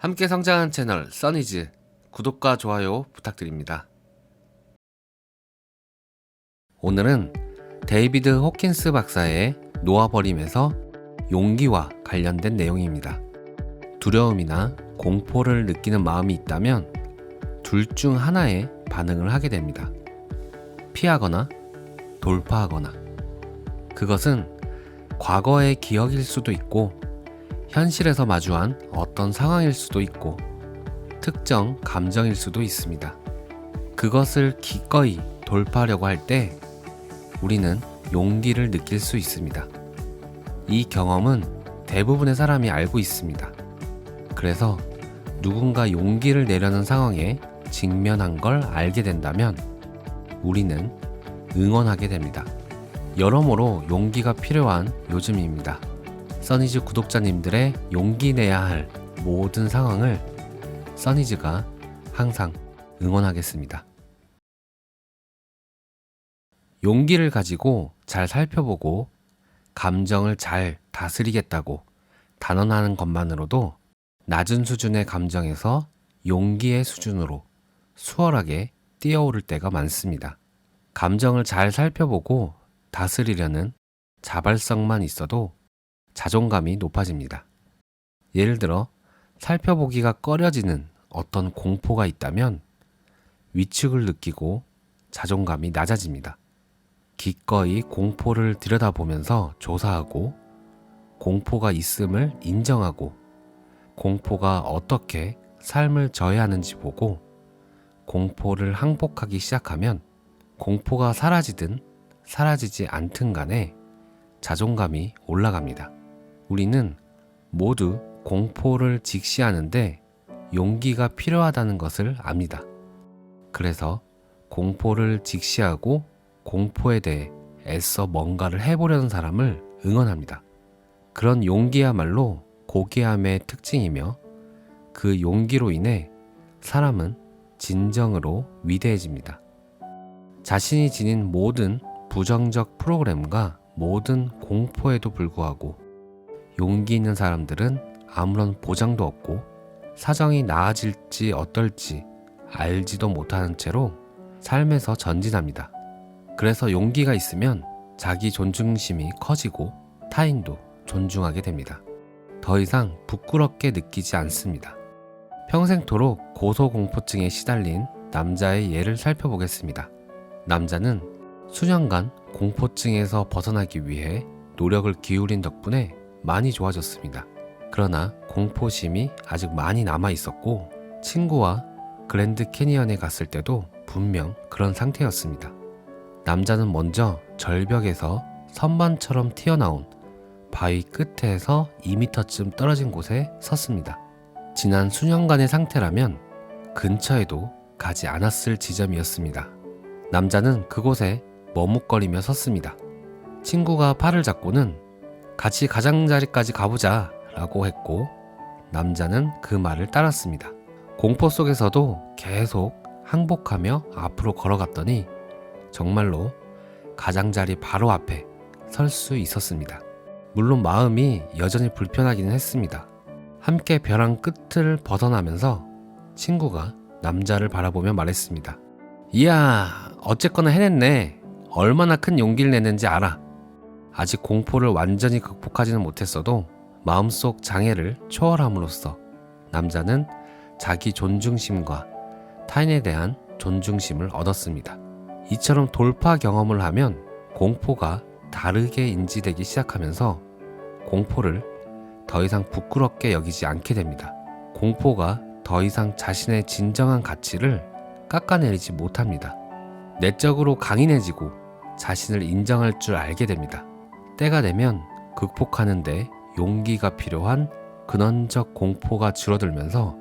함께 성장하는 채널 써니즈 구독과 좋아요 부탁드립니다. 오늘은 데이비드 호킨스 박사의 놓아버림에서 용기와 관련된 내용입니다. 두려움이나 공포를 느끼는 마음이 있다면 둘 중 하나에 반응을 하게 됩니다. 피하거나 돌파하거나. 그것은 과거의 기억일 수도 있고 현실에서 마주한 어떤 상황일 수도 있고 특정 감정일 수도 있습니다. 그것을 기꺼이 돌파하려고 할 때 우리는 용기를 느낄 수 있습니다. 이 경험은 대부분의 사람이 알고 있습니다. 그래서 누군가 용기를 내려는 상황에 직면한 걸 알게 된다면 우리는 응원하게 됩니다. 여러모로 용기가 필요한 요즘입니다. 써니즈 구독자님들의 용기 내야 할 모든 상황을 써니즈가 항상 응원하겠습니다. 용기를 가지고 잘 살펴보고 감정을 잘 다스리겠다고 단언하는 것만으로도 낮은 수준의 감정에서 용기의 수준으로 수월하게 뛰어오를 때가 많습니다. 감정을 잘 살펴보고 다스리려는 자발성만 있어도 자존감이 높아집니다. 예를 들어 살펴보기가 꺼려지는 어떤 공포가 있다면 위축을 느끼고 자존감이 낮아집니다. 기꺼이 공포를 들여다보면서 조사하고 공포가 있음을 인정하고 공포가 어떻게 삶을 저해하는지 보고 공포를 항복하기 시작하면 공포가 사라지든 사라지지 않든 간에 자존감이 올라갑니다. 우리는 모두 공포를 직시하는데 용기가 필요하다는 것을 압니다. 그래서 공포를 직시하고 공포에 대해 애써 뭔가를 해보려는 사람을 응원합니다. 그런 용기야말로 고귀함의 특징이며 그 용기로 인해 사람은 진정으로 위대해집니다. 자신이 지닌 모든 부정적 프로그램과 모든 공포에도 불구하고 용기 있는 사람들은 아무런 보장도 없고 사정이 나아질지 어떨지 알지도 못하는 채로 삶에서 전진합니다. 그래서 용기가 있으면 자기 존중심이 커지고 타인도 존중하게 됩니다. 더 이상 부끄럽게 느끼지 않습니다. 평생토록 고소공포증에 시달린 남자의 예를 살펴보겠습니다. 남자는 수년간 공포증에서 벗어나기 위해 노력을 기울인 덕분에 많이 좋아졌습니다. 그러나 공포심이 아직 많이 남아 있었고 친구와 그랜드 캐니언에 갔을 때도 분명 그런 상태였습니다. 남자는 먼저 절벽에서 선반처럼 튀어나온 바위 끝에서 2m쯤 떨어진 곳에 섰습니다. 지난 수년간의 상태라면 근처에도 가지 않았을 지점이었습니다. 남자는 그곳에 머뭇거리며 섰습니다. 친구가 팔을 잡고는 같이 가장자리까지 가보자 라고 했고 남자는 그 말을 따랐습니다. 공포 속에서도 계속 항복하며 앞으로 걸어갔더니 정말로 가장자리 바로 앞에 설 수 있었습니다. 물론 마음이 여전히 불편하기는 했습니다. 함께 벼랑 끝을 벗어나면서 친구가 남자를 바라보며 말했습니다. 이야, 어쨌거나 해냈네. 얼마나 큰 용기를 냈는지 알아. 아직 공포를 완전히 극복하지는 못했어도 마음속 장애를 초월함으로써 남자는 자기 존중심과 타인에 대한 존중심을 얻었습니다. 이처럼 돌파 경험을 하면 공포가 다르게 인지되기 시작하면서 공포를 더 이상 부끄럽게 여기지 않게 됩니다. 공포가 더 이상 자신의 진정한 가치를 깎아내리지 못합니다. 내적으로 강인해지고 자신을 인정할 줄 알게 됩니다. 때가 되면 극복하는데 용기가 필요한 근원적 공포가 줄어들면서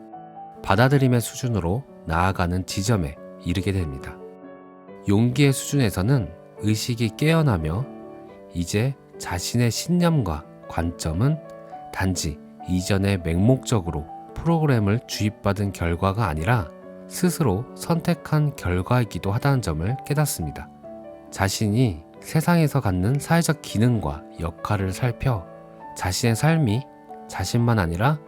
받아들임의 수준으로 나아가는 지점에 이르게 됩니다. 용기의 수준에서는 의식이 깨어나며 이제 자신의 신념과 관점은 단지 이전의 맹목적으로 프로그램을 주입받은 결과가 아니라 스스로 선택한 결과이기도 하다는 점을 깨닫습니다. 자신이 세상에서 갖는 사회적 기능과 역할을 살펴 자신의 삶이 자신만 아니라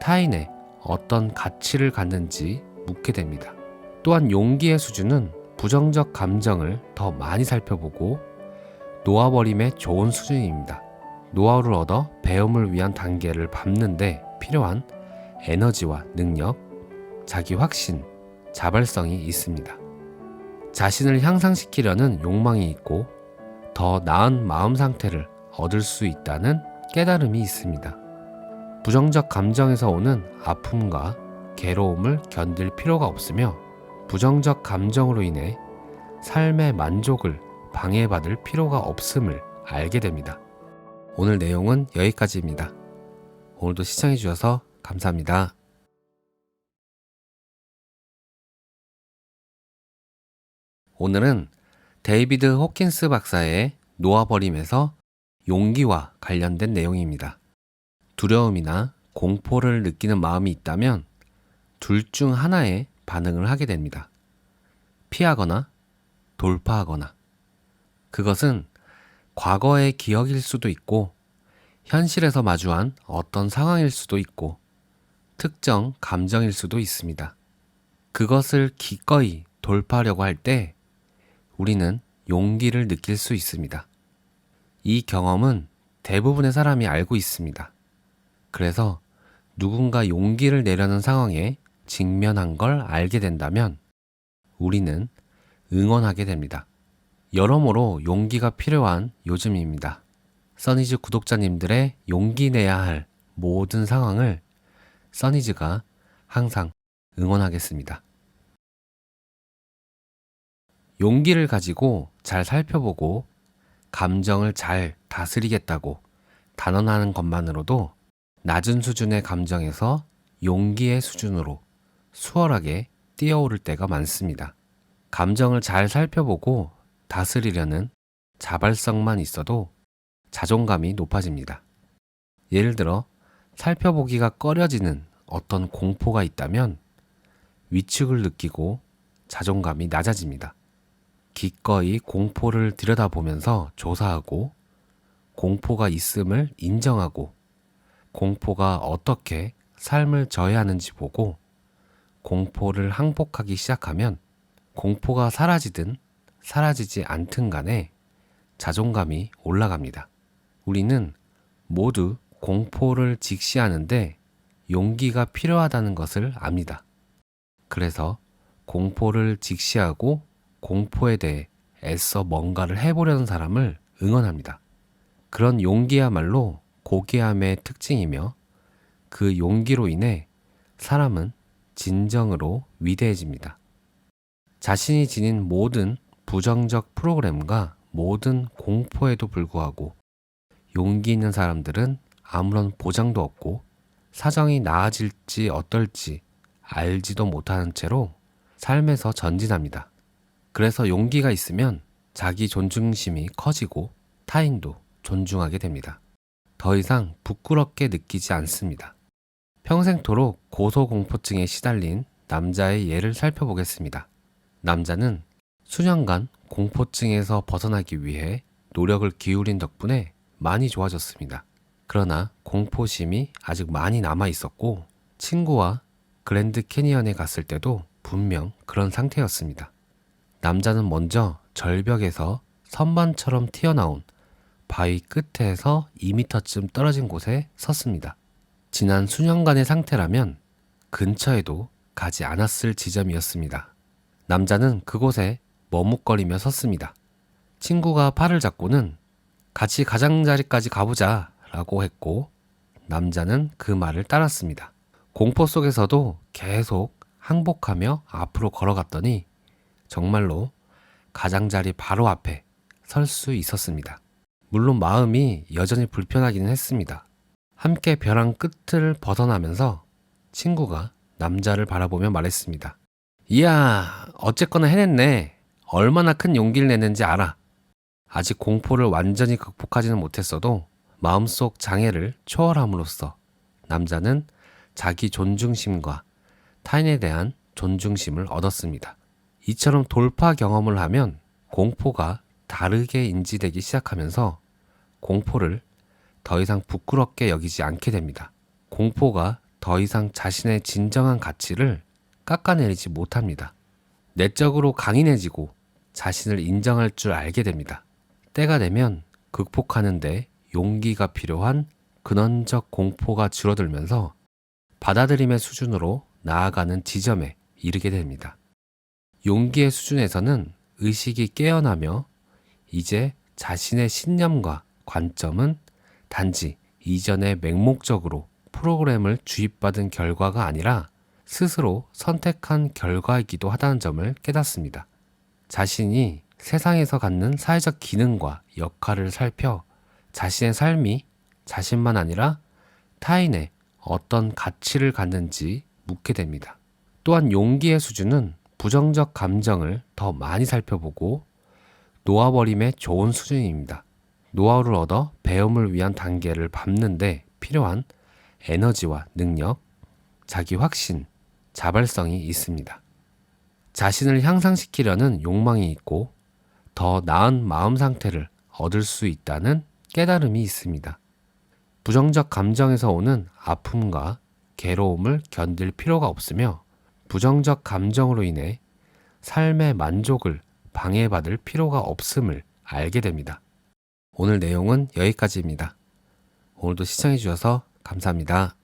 타인의 어떤 가치를 갖는지 묻게 됩니다. 또한 용기의 수준은 부정적 감정을 더 많이 살펴보고 놓아버림의 좋은 수준입니다. 노하우를 얻어 배움을 위한 단계를 밟는데 필요한 에너지와 능력, 자기 확신, 자발성이 있습니다. 자신을 향상시키려는 욕망이 있고 더 나은 마음 상태를 얻을 수 있다는 깨달음이 있습니다. 부정적 감정에서 오는 아픔과 괴로움을 견딜 필요가 없으며 부정적 감정으로 인해 삶의 만족을 방해받을 필요가 없음을 알게 됩니다. 오늘 내용은 여기까지입니다. 오늘도 시청해주셔서 감사합니다. 오늘은 데이비드 호킨스 박사의 놓아버림에서 용기와 관련된 내용입니다. 두려움이나 공포를 느끼는 마음이 있다면 둘 중 하나에 반응을 하게 됩니다. 피하거나 돌파하거나. 그것은 과거의 기억일 수도 있고 현실에서 마주한 어떤 상황일 수도 있고 특정 감정일 수도 있습니다. 그것을 기꺼이 돌파하려고 할 때 우리는 용기를 느낄 수 있습니다. 이 경험은 대부분의 사람이 알고 있습니다. 그래서 누군가 용기를 내려는 상황에 직면한 걸 알게 된다면 우리는 응원하게 됩니다. 여러모로 용기가 필요한 요즘입니다. 써니즈 구독자님들의 용기 내야 할 모든 상황을 써니즈가 항상 응원하겠습니다. 용기를 가지고 잘 살펴보고 감정을 잘 다스리겠다고 단언하는 것만으로도 낮은 수준의 감정에서 용기의 수준으로 수월하게 뛰어오를 때가 많습니다. 감정을 잘 살펴보고 다스리려는 자발성만 있어도 자존감이 높아집니다. 예를 들어 살펴보기가 꺼려지는 어떤 공포가 있다면 위축을 느끼고 자존감이 낮아집니다. 기꺼이 공포를 들여다보면서 조사하고 공포가 있음을 인정하고 공포가 어떻게 삶을 저해하는지 보고 공포를 항복하기 시작하면 공포가 사라지든 사라지지 않든 간에 자존감이 올라갑니다. 우리는 모두 공포를 직시하는데 용기가 필요하다는 것을 압니다. 그래서 공포를 직시하고 공포에 대해 애써 뭔가를 해보려는 사람을 응원합니다. 그런 용기야말로 고귀함의 특징이며 그 용기로 인해 사람은 진정으로 위대해집니다. 자신이 지닌 모든 부정적 프로그램과 모든 공포에도 불구하고 용기 있는 사람들은 아무런 보장도 없고 사정이 나아질지 어떨지 알지도 못하는 채로 삶에서 전진합니다. 그래서 용기가 있으면 자기 존중심이 커지고 타인도 존중하게 됩니다. 더 이상 부끄럽게 느끼지 않습니다. 평생토록 고소공포증에 시달린 남자의 예를 살펴보겠습니다. 남자는 수년간 공포증에서 벗어나기 위해 노력을 기울인 덕분에 많이 좋아졌습니다. 그러나 공포심이 아직 많이 남아 있었고 친구와 그랜드 캐니언에 갔을 때도 분명 그런 상태였습니다. 남자는 먼저 절벽에서 선반처럼 튀어나온 바위 끝에서 2미터쯤 떨어진 곳에 섰습니다. 지난 수년간의 상태라면 근처에도 가지 않았을 지점이었습니다. 남자는 그곳에 머뭇거리며 섰습니다. 친구가 팔을 잡고는 같이 가장자리까지 가보자 라고 했고 남자는 그 말을 따랐습니다. 공포 속에서도 계속 항복하며 앞으로 걸어갔더니 정말로 가장자리 바로 앞에 설 수 있었습니다. 물론 마음이 여전히 불편하기는 했습니다. 함께 벼랑 끝을 벗어나면서 친구가 남자를 바라보며 말했습니다. 이야, 어쨌거나 해냈네. 얼마나 큰 용기를 냈는지 알아. 아직 공포를 완전히 극복하지는 못했어도 마음속 장애를 초월함으로써 남자는 자기 존중심과 타인에 대한 존중심을 얻었습니다. 이처럼 돌파 경험을 하면 공포가 다르게 인지되기 시작하면서 공포를 더 이상 부끄럽게 여기지 않게 됩니다. 공포가 더 이상 자신의 진정한 가치를 깎아내리지 못합니다. 내적으로 강인해지고 자신을 인정할 줄 알게 됩니다. 때가 되면 극복하는데 용기가 필요한 근원적 공포가 줄어들면서 받아들임의 수준으로 나아가는 지점에 이르게 됩니다. 용기의 수준에서는 의식이 깨어나며 이제 자신의 신념과 관점은 단지 이전의 맹목적으로 프로그램을 주입받은 결과가 아니라 스스로 선택한 결과이기도 하다는 점을 깨닫습니다. 자신이 세상에서 갖는 사회적 기능과 역할을 살펴 자신의 삶이 자신만 아니라 타인의 어떤 가치를 갖는지 묻게 됩니다. 또한 용기의 수준은 부정적 감정을 더 많이 살펴보고 놓아버림의 좋은 수준입니다. 노하우를 얻어 배움을 위한 단계를 밟는데 필요한 에너지와 능력, 자기 확신, 자발성이 있습니다. 자신을 향상시키려는 욕망이 있고 더 나은 마음 상태를 얻을 수 있다는 깨달음이 있습니다. 부정적 감정에서 오는 아픔과 괴로움을 견딜 필요가 없으며 부정적 감정으로 인해 삶의 만족을 방해받을 필요가 없음을 알게 됩니다. 오늘 내용은 여기까지입니다. 오늘도 시청해주셔서 감사합니다.